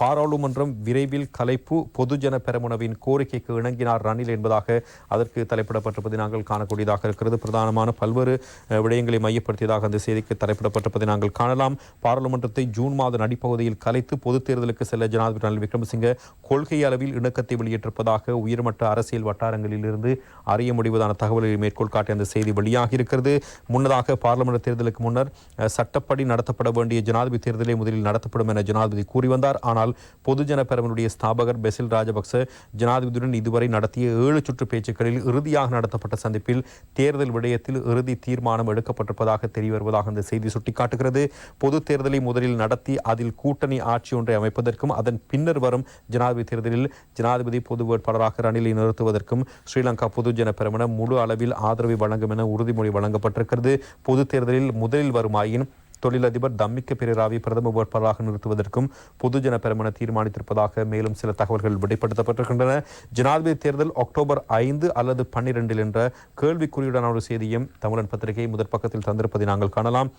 பாராளுமன்றம் விரைவில் கலைப்பு பொதுஜன பெரமுனவின் கோரிக்கைக்கு இணங்கினார் ரணில் என்பதாக அதற்கு தலைப்பிடப்பட்டிருப்பதை நாங்கள் காணக்கூடியதாக இருக்கிறது. பிரதானமான பல்வேறு விடயங்களை மையப்படுத்தியதாக அந்த செய்திக்கு தலைப்பிடப்பட்டிருப்பதை நாங்கள் காணலாம். பாராளுமன்றத்தை ஜூன் மாத நடிப்பகுதியில் கலைத்து பொதுத் தேர்தலுக்கு செல்ல ஜனாதிபதி ரணில் விக்ரமசிங்க கொள்கை அளவில் இணக்கத்தை வெளியிட்டிருப்பதாக உயர்மட்ட அரசியல் வட்டாரங்களில் இருந்து அறிய முடிவதான தகவல்களை மேற்கோள் காட்டிய அந்த செய்தி வெளியாகி இருக்கிறது. முன்னதாக பாராளுமன்ற தேர்தலுக்கு முன்னர் சட்டப்படி நடத்தப்பட வேண்டிய ஜனாதிபதி தேர்தலை முதலில் நடத்தப்படும் என ஜனாதிபதி கூறி வந்தார். ஆனால் பொதுஜன பெரவனுடைய ஸ்தாபகர் பெசில் ராஜபக்ச ஜனாதிபதியுடன் இதுவரை நடத்திய ஏழு சுற்று பேச்சுக்களில் இறுதியாக நடத்தப்பட்ட சந்திப்பில் தேர்தல் விடயத்தில் இறுதி தீர்மானம் எடுக்கப்பட்டிருப்பதாக தெரிய வருவதாக இந்த செய்தி சுட்டிக்காட்டுகிறது. பொது தேர்தலை முதலில் நடத்தி அதில் கூட்டணி ஆட்சி ஒன்றை அமைப்பதற்கும் அதன் பின்னர் வரும் ஜனாதிபதி தேர்தலில் ஜனாதிபதி பொது வேட்பாளராக ரணிலை நிறுத்துவதற்கும் ஸ்ரீலங்கா பொதுஜன பெரமுன முழு அளவில் ஆதரவை வழங்கும் என உறுதிமொழி வழங்கப்பட்டிருக்கிறது. பொது தேர்தலில் முதலில் வருமாயின் தொழிலதிபர் தம்மிக்க பெரேராவை பிரதம வேட்பாளராக நிறுத்துவதற்கும் பொதுஜன பெருமன தீர்மானித்திருப்பதாக மேலும் சில தகவல்கள் வெளிப்படுத்தப்பட்டிருக்கின்றன. ஜனாதிபதி தேர்தல் அக்டோபர் ஐந்து அல்லது பன்னிரெண்டில் என்ற கேள்விக்குறியுடனான ஒரு செய்தியும் தமிழன் பத்திரிகை முதற் பக்கத்தில் தந்திருப்பதை நாங்கள் காணலாம்.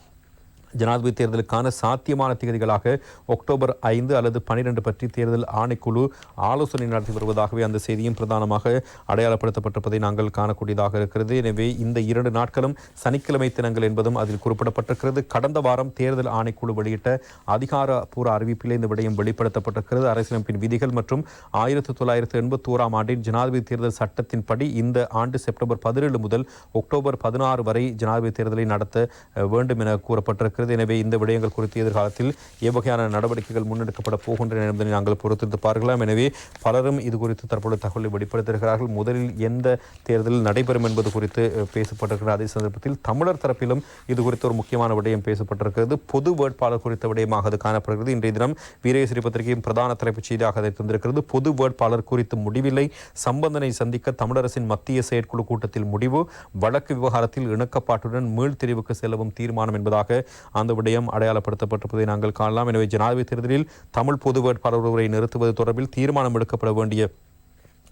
ஜனாதிபதி தேர்தலுக்கான சாத்தியமான தேதிகளாக அக்டோபர் ஐந்து அல்லது பனிரெண்டு பற்றி தேர்தல் ஆணைக்குழு ஆலோசனை நடத்தி வருவதாகவே அந்த செய்தியும் பிரதானமாக அடையாளப்படுத்தப்பட்டிருப்பதை நாங்கள் காணக்கூடியதாக இருக்கிறது. எனவே இந்த இரண்டு நாட்களும் சனிக்கிழமை தினங்கள் என்பதும் அதில் குறிப்பிடப்பட்டிருக்கிறது. கடந்த வாரம் தேர்தல் ஆணைக்குழு வெளியிட்ட அதிகாரப்பூர்வ அறிவிப்பில் இந்த விடயம் வெளிப்படுத்தப்பட்டிருக்கிறது. அரசியலமைப்பின் விதிகள் மற்றும் ஆயிரத்தி தொள்ளாயிரத்தி எண்பத்தி ஓராம் ஆண்டின் ஜனாதிபதி தேர்தல் சட்டத்தின்படி இந்த ஆண்டு செப்டம்பர் பதினேழு முதல் அக்டோபர் பதினாறு வரை ஜனாதிபதி தேர்தலை நடத்த வேண்டும் என கூறப்பட்டிருக்கிறது. இருக்கிறது. எனவே இந்த விடயங்கள் குறித்து எதிர்காலத்தில் எவ்வகையான நடவடிக்கைகள் முன்னெடுக்கப்பட போகின்றன என்பதை நாங்கள் பொறுத்திருந்து பார்க்கலாம். எனவே பலரும் இது குறித்து தற்போது தகவலை வெளிப்படுத்தியிருக்கிறார்கள். முதலில் எந்த தேர்தல் நடைபெறும் என்பது குறித்து பேசப்பட்டிருக்கிறது. பேசப்பட்டிருக்கிற அதே சந்தர்ப்பத்தில் தமிழர் தரப்பிலும் இது குறித்து ஒரு முக்கியமான விடயம் பேசப்பட்டிருக்கிறது. பொது வேட்பாளர் குறித்த விடயமாக அது காணப்படுகிறது. இன்றைய தினம் வீரேஸ்வரி பத்திரிகையின் பிரதான தலைப்புச் செய்தியாக அதை தந்திருக்கிறது. பொது வேட்பாளர் குறித்து முடிவில்லை. சம்பந்தனை சந்திக்க தமிழரசின் மத்திய செயற்குழு கூட்டத்தில் முடிவு. வழக்கு விவகாரத்தில் இணக்கப்பாட்டுடன் மீள்தெரிவுக்கு செல்லவும் தீர்மானம் என்பதாக அந்த விடயம் அடையாளப்படுத்தப்பட்டிருப்பதை நாங்கள் காணலாம். எனவே ஜனாதிபதி தேர்தலில் தமிழ் பொது வேட்பாளர் உரை நிறுத்துவது தொடர்பில் தீர்மானம் எடுக்கப்பட வேண்டிய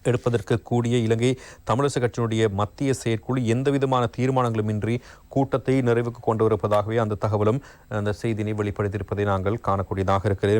எடுப்பதற்கு கூடிய இலங்கை தமிழரசு கட்சியினுடைய மத்திய செயற்குழு எந்தவிதமான தீர்மானங்களும் இன்றி கூட்டத்தை நிறைவுக்கு கொண்டு வருவதாகவே அந்த தகவலும் அந்த செய்தியினை வெளிப்படுத்தியிருப்பதை நாங்கள் காணக்கூடியதாக இருக்கிறது.